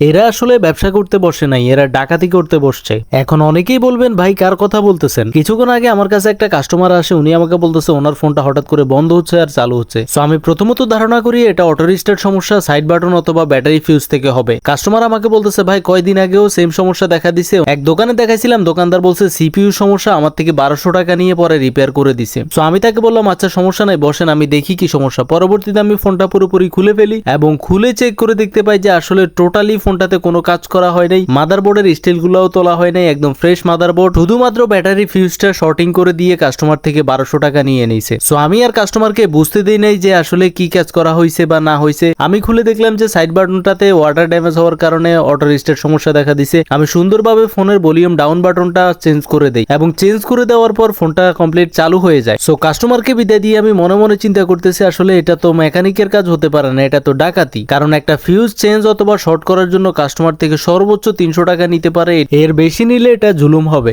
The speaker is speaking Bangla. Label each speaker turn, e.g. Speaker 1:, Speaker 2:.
Speaker 1: এরা আসলে ব্যবসা করতে বসে নাই, এরা ডাকাতি করতে বসছে। এখন অনেকেই বলবেন, ভাই, কার কথা বলতেছেন? কিছুক্ষণ আগে আমার কাছে একটা কাস্টমার আসে, উনি আমাকে বলতেছে, ওনার ফোনটা হঠাৎ করে বন্ধ হচ্ছে আর চালু হচ্ছে। সো আমি প্রথমত ধারণা করি, এটা অটো রিস্টার্ট সমস্যা সাইড বাটন অথবা ব্যাটারি ফিউজ থেকে হবে। কাস্টমার আমাকে বলতেছে, ভাই, কয়দিন আগেও সেম সমস্যা দেখা দিছে। এক দোকানে দেখাইছিলাম, দোকানদার বলছে, সিপিইউ সমস্যা আমার থেকে বারোশো টাকা নিয়ে পরে রিপেয়ার করে দিছে। সো আমি তাকে বললাম আচ্ছা সমস্যা নাই, বসেন, আমি দেখি কি সমস্যা। পরবর্তীতে আমি ফোনটা পুরোপুরি খুলে ফেলি এবং খুলে চেক করে দেখতে পাই যে আসলে টোটালি ফোনটাতে কোনো কাজ করা হয় নাই মাদারবোর্ডের স্টিল গুলাও তোলা হয় নাই, একদম ফ্রেশ মাদারবোর্ড শুধুমাত্র ব্যাটারি ফিউজটা শর্টিং করে দিয়ে কাস্টমার থেকে বারোশো টাকা নিয়ে নিছে। সো আমি আর কাস্টমারকে বুঝতে দিই নাই যে আসলে কি কাজ করা হয়েছে বা না হয়েছে আমি খুলে দেখলাম যে সাইড বাটনটাতে ওয়াটার ড্যামেজ হওয়ার কারণে অটো রিস্টার্ট সমস্যা দেখা দিছে। আমি সুন্দরভাবে ফোনের ভলিউম ডাউন বাটনটা চেঞ্জ করে দেই এবং চেঞ্জ করে দেওয়ার পর ফোনটা কমপ্লিট চালু হয়ে যায়। সো কাস্টমারকে বিদায় দিয়ে আমি মনে মনে চিন্তা করতেছি, আসলে এটা তো মেকানিকের কাজ হতে পারে না, এটা তো ডাকাতি। কারণ একটা ফিউজ চেঞ্জ অথবা শর্ট করার জন্য কাস্টমার থেকে সর্বোচ্চ তিনশো টাকা নিতে পারে। এর বেশি নিলে এটা জুলুম হবে।